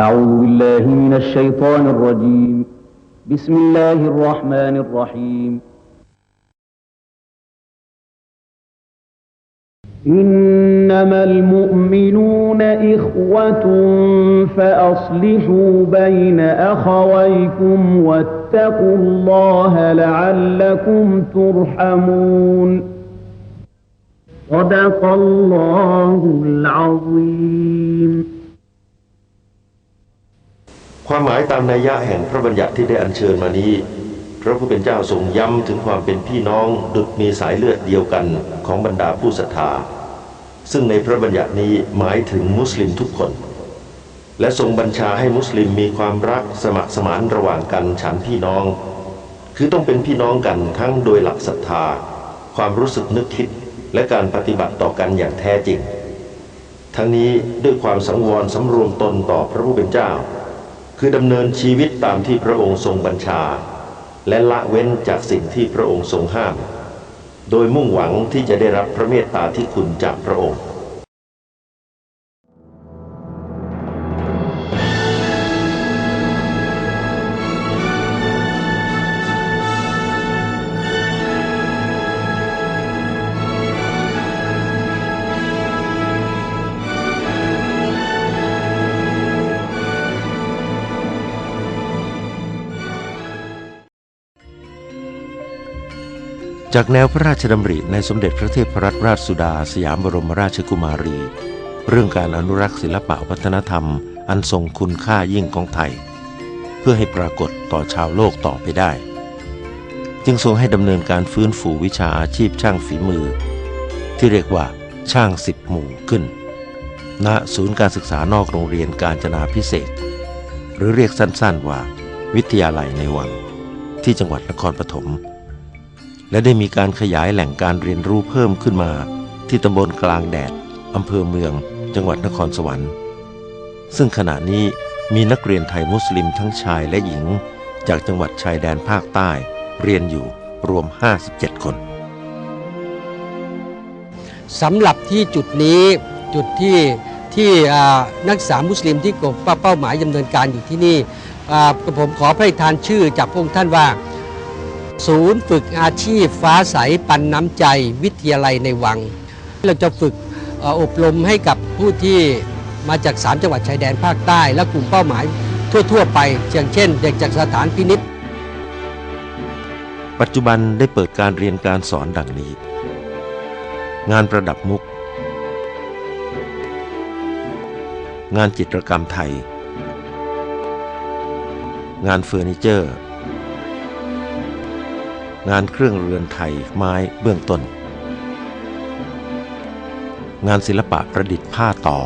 أعوذ بالله من الشيطان الرجيم. بسم الله الرحمن الرحيم. إنما المؤمنون إخوة فأصلحوا بين أخويكم واتقوا الله لعلكم ترحمون. صدق الله العظيم. ความหมายตามนัยยะแห่งพระบัญญัติที่ได้อัญเชิญมานี้ พระผู้เป็นเจ้าทรงย้ำถึงความเป็นพี่น้องดุจมีสายเลือดเดียวกันของบรรดาผู้ศรัทธา ซึ่งในพระบัญญัตินี้หมายถึงมุสลิมทุกคน และทรงบัญชาให้มุสลิมมีความรักสมัครสมานระหว่างกันฉันพี่น้อง คือต้องเป็นพี่น้องกันทั้งโดยหลักศรัทธา ความรู้สึกนึกคิดและการปฏิบัติต่อกันอย่างแท้จริง ทั้งนี้ด้วยความสังวรสำรวมตนต่อพระผู้เป็นเจ้า คือดำเนินชีวิตตามที่พระองค์ทรงบัญชา และละเว้นจากสิ่งที่พระองค์ทรงห้าม โดยมุ่งหวังที่จะได้รับพระเมตตาที่คุณจากพระองค์ จากแนวพระราชดำริในสมเด็จพระเทพรัตนราชสุดาสยามบรมราชกุมารี เรื่องการอนุรักษ์ศิลปะวัฒนธรรม อันทรงคุณค่ายิ่งของไทย เพื่อให้ปรากฏต่อชาวโลกต่อไปได้ จึงทรงให้ดำเนินการฟื้นฟูวิชาอาชีพช่างฝีมือ ที่เรียกว่าช่างสิบหมู่ขึ้น ณศูนย์การศึกษานอกโรงเรียนการจนาพิเศษ หรือเรียกสั้นๆว่า วิทยาลัยในวังที่จังหวัดนครปฐม และได้มีการขยายแหล่งการเรียนรู้เพิ่มขึ้นมา ที่ตำบลกลางแดดอำเภอเมือง จังหวัดนครสวรรค์ ซึ่งขณะนี้มีนักเรียนไทยมุสลิมทั้งชายและหญิง จากจังหวัดชายแดนภาคใต้ เรียนอยู่รวม 57 คนสำหรับที่จุดนี้จุดที่ที่นักศึกษามุสลิมที่กลุ่มเป้าหมายดำเนินการอยู่ที่นี่ผมขอพระทานชื่อจากพระองค์ท่านว่า ศูนย์ฝึกอาชีพฟ้าใสปันน้ำใจวิทยาลัยในวัง เราจะฝึกเอ่ออบรมให้กับผู้ที่มาจาก 3 จังหวัดชายแดนภาคใต้ และกลุ่มเป้าหมายทั่ว ๆ ไปอย่างเช่น เด็กจากสถานพินิษปัจจุบันได้เปิดการเรียนการสอนดังนี้ งานประดับมุก งานจิตรกรรมไทย งานเฟอร์นิเจอร์ งานเครื่องเรือนไทยไม้เบื้องต้น งานศิลปะประดิษฐ์ผ้าต่อ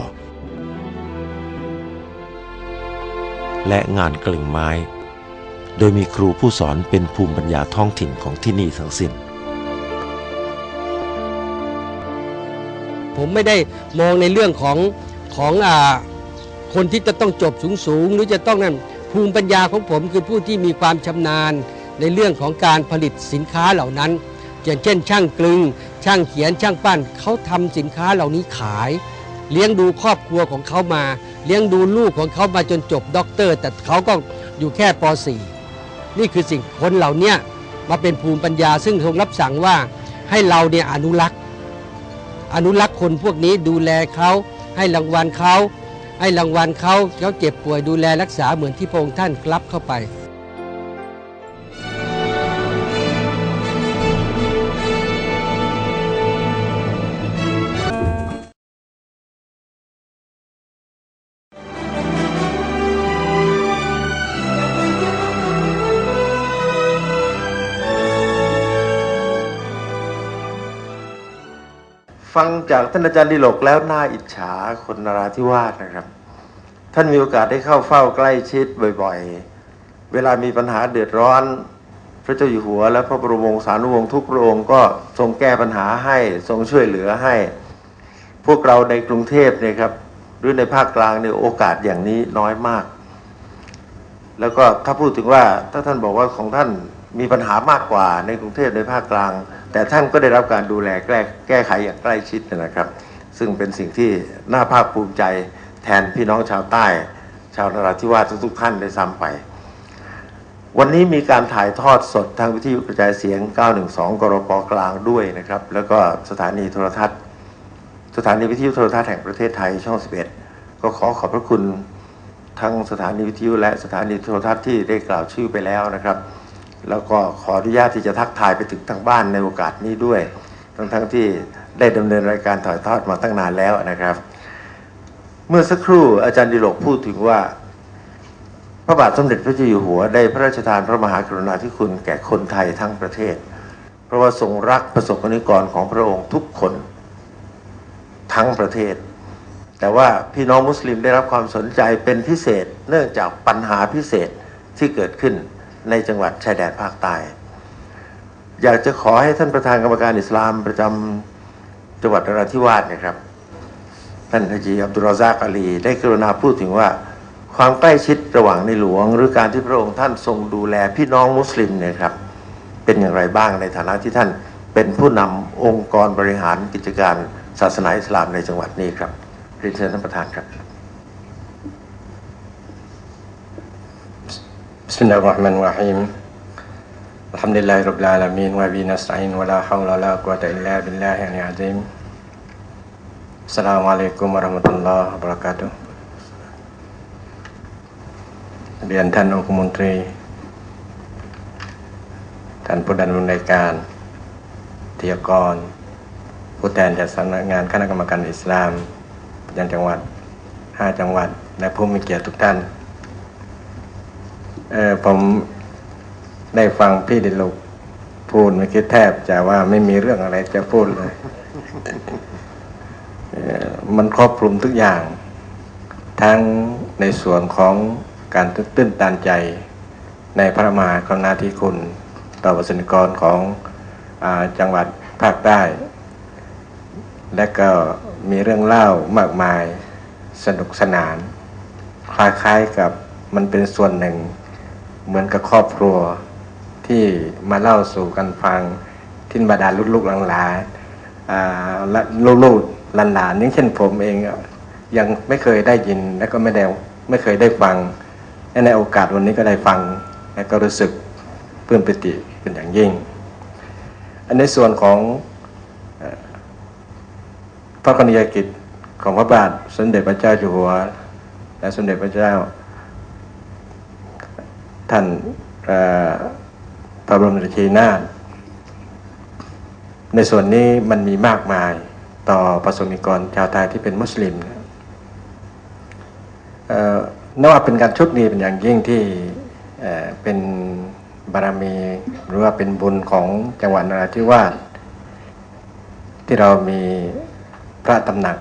และงานกลึงไม้ โดยมีครูผู้สอนเป็นภูมิปัญญาท้องถิ่นของที่นี่ทั้งสิ้น ผมไม่ได้มองในเรื่องของของอาคนที่จะต้องจบสูงสูงๆหรือจะต้องนั่นภูมิปัญญาของผมคือผู้ที่มีความชำนาญ ในเรื่องของการผลิตสินค้าเหล่านั้นอย่างเช่น ช่างกลึง ช่างเขียนช่างปั้นเขาทำสินค้าเหล่านี้ขาย เลี้ยงดูครอบครัวของเขามา เลี้ยงดูลูกของเขามาจนจบด็อกเตอร์ แต่เขาก็อยู่แค่ป .4 นี่คือสิ่งคนเหล่านี้มาเป็นภูมิปัญญาซึ่งทรงรับสั่งว่าให้เราเนี่ยอนุรักษ์ อนุรักษ์คนพวกนี้ดูแลเขาให้รางวัลเขาให้รางวัลเขาเขาเจ็บป่วยดูแลรักษาเหมือนที่พระองค์ท่านรับเข้าไป ฟังจากท่านอาจารย์ดิโลกแล้วน่าอิจฉาคนนราธิวาสนะครับ ท่านมีโอกาสได้เข้าเฝ้าใกล้ชิดบ่อยๆ เวลามีปัญหาเดือดร้อน พระเจ้าอยู่หัว และพระบรมวงศานุวงศ์ทุกพระองค์ก็ทรงแก้ปัญหาให้ทรงช่วยเหลือให้ พวกเราในกรุงเทพเนี่ยครับหรือในภาคกลางเนี่ยโอกาสอย่างนี้น้อยมาก แล้วก็ถ้าพูดถึงว่าถ้าท่านบอกว่าของท่านมีปัญหามากกว่าในกรุงเทพในภาคกลาง แต่ท่านก็ได้รับการดูแลแก้แก้ไขอย่างใกล้ชิดนะครับ ซึ่งเป็นสิ่งที่น่าภาคภูมิใจแทนพี่น้องชาวใต้ ชาวนราธิวาสทุกๆท่านได้ซ้ำไป วันนี้มีการถ่ายทอดสดทางวิทยุกระจายเสียง 912 กรปกลางด้วยนะครับ แล้วก็สถานีโทรทัศน์ สถานีวิทยุโทรทัศน์แห่งประเทศไทยช่อง 11 ก็ขอขอบพระคุณทั้งสถานีวิทยุและสถานีโทรทัศน์ที่ได้กล่าวชื่อไปแล้วนะครับ แล้วก็ขออนุญาตที่จะทักทายไปถึงทางบ้านในโอกาสนี้ด้วย ทั้งทั้งที่ได้ดำเนินรายการถ่ายทอดมาตั้งนานแล้วนะครับ เมื่อสักครู่อาจารย์ดิโลกพูดถึงว่า พระบาทสมเด็จพระเจ้าอยู่หัวได้พระราชทานพระมหากรุณาธิคุณแก่คนไทยทั้งประเทศ เพราะว่าทรงรักประสบกนิกรของพระองค์ทุกคนทั้งประเทศ แต่ว่าพี่น้องมุสลิมได้รับความสนใจเป็นพิเศษ เนื่องจากปัญหาพิเศษที่เกิดขึ้น ในจังหวัดชายแดนภาคใต้ อยากจะขอให้ท่านประธานกรรมการอิสลามประจำจังหวัดนราธิวาสนะครับ ท่านฮจีอับดุลรอซากอาลี ได้กรุณาพูดถึงว่าความใกล้ชิดระหว่างในหลวง หรือการที่พระองค์ท่านทรงดูแลพี่น้องมุสลิมเนี่ยครับ เป็นอย่างไรบ้างในฐานะที่ท่านเป็นผู้นำองค์กรบริหารกิจการศาสนาอิสลามในจังหวัดนี้ครับเรียนเชิญท่านประธานครับ بسم الله الرحمن الرحيم الحمد لله رب العالمين وبه نستعين ولا حول ولا قوة إلا بالله العلي العظيم السلام عليكم ورحمة الله وبركاته เรียนท่านองคมนตรี ท่านผู้ดำเนินรายการเทียกร ผู้แทนจากสำนักงานคณะกรรมการอิสลามประจำจังหวัด 5 จังหวัด และผู้มีเกียรติทุกท่าน เออผมได้ฟังพี่ดิลกพูดเมื่อกี้แทบจะว่าไม่มีเรื่องอะไรจะพูดเลยมันครอบคลุมทุกอย่าง ทั้งในส่วนของการตื้นตันใจ ในพระมหากรุณาธิคุณ ต่อประสนิกรของอจังหวัดภาคใต้ และก็มีเรื่องเล่ามากมายสนุกสนาน คล้ายๆกับมันเป็นส่วนหนึ่ง เหมือนกับครอบครัวที่มาเล่าสู่กันฟังที่บรรดาลูกๆหลานๆอ่าและลูกๆหลานๆนี่เช่นผมเองยังไม่เคยได้ยินและก็ไม่ได้ไม่เคยได้ฟังและในโอกาสวันนี้ก็ได้ฟังและก็รู้สึกปลื้มปิติเป็นอย่างยิ่ง อันในส่วนของอพระกรณียกิจของพระบาทสมเด็จพระเจ้าอยู่หัว และสมเด็จพระเจ้า ท่านต่อพระบรมราชินีนาถในส่วนนี้มันมีมากมายต่อประสบนิกรชาวไทยที่เป็นมุสลิมนะเอ่อนับว่าเป็นการชคดีเป็นอย่างยิ่งที่เเป็นบารมีหรือว่าเป็นบุญของจังหวัดนราธิวาสที่เรามีพระตำหนัก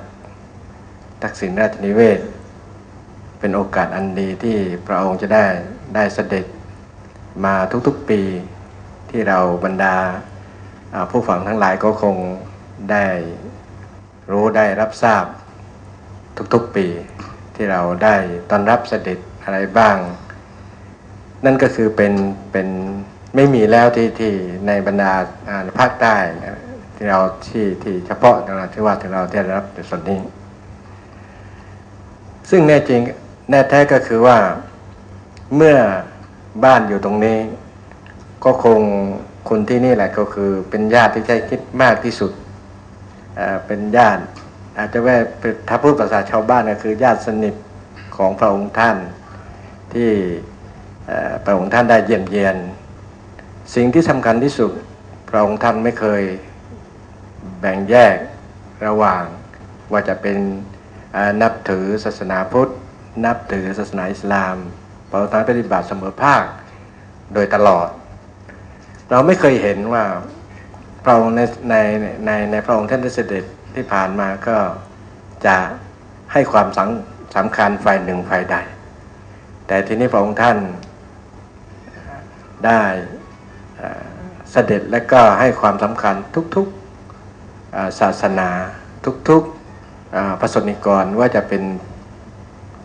ทักษิณราชนิเวศ เป็นโอกาสอันดีที่พระองค์จะได้ ได้เสด็จมาทุกๆปีที่เราบรรดาผู้ฟังทั้งหลายก็คงได้รู้ได้รับทราบทุกๆปีที่เราได้ต้อนรับเสด็จอะไรบ้าง นั่นก็คือเป็นเป็นไม่มีแล้วที่ที่ในบรรดาอ่าภาคใต้นะที่เราที่ที่เฉพาะนราธิวาสที่เราได้รับในส่วนนี้ ซึ่งแน่จริงแน่แท้ก็คือว่า เมื่อบ้านอยู่ตรงนี้ ก็คงคนที่นี่แหละก็คือเป็นญาติที่ใกล้คิดมากที่สุดเป็นญาติ อาจจะว่าถ้าพูดภาษาชาวบ้านก็คือญาติสนิทของพระองค์ท่านที่พระองค์ท่านได้เยี่ยมเยียน สิ่งที่สำคัญที่สุดพระองค์ท่านไม่เคยแบ่งแยกระหว่างว่าจะเป็นนับถือศาสนาพุทธ นับถือศาสนาอิสลาม พระองค์ท่านปฏิบัติเสมอภาคโดยตลอด เราไม่เคยเห็นว่าพระองค์ในในในในพระองค์ท่านได้เสด็จที่ผ่านมาก็จะให้ความสำสำคัญฝ่ายหนึ่งฝ่ายใด แต่ทีนี้พระองค์ท่านได้เสด็จและก็ให้ความสำคัญทุกๆศาสนาทุกๆอ่าประสนิกรว่าจะเป็น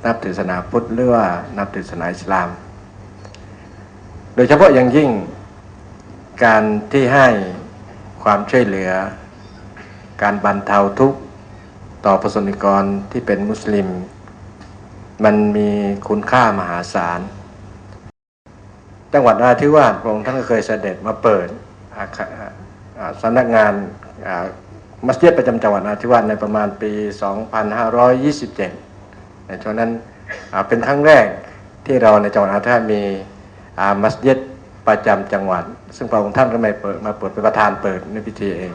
นับถือศาสนาพุทธหรือว่านับถือศาสนาอิสลาม โดยเฉพาะอย่างยิ่งการที่ให้ความช่วยเหลือ การบรรเทาทุกข์ต่อประสนิกรที่เป็นมุสลิม มันมีคุณค่ามหาศาล จังหวัดนราธิวาสพระองค์ท่านก็เคยเสด็จมาเปิดอาคาอ่าสำนักงานอ่ามัสยิดประจำจังหวัดนราธิวาสในประมาณปี 2527 ในช่วงนั้นเป็นครั้งแรกที่เราในจังหวัดอาทามีมัสยิดประจำจังหวัด ซึ่งพระองค์ท่านก็ไม่เปิดมาเปิดเป็นประธานเปิดในพิธีเอง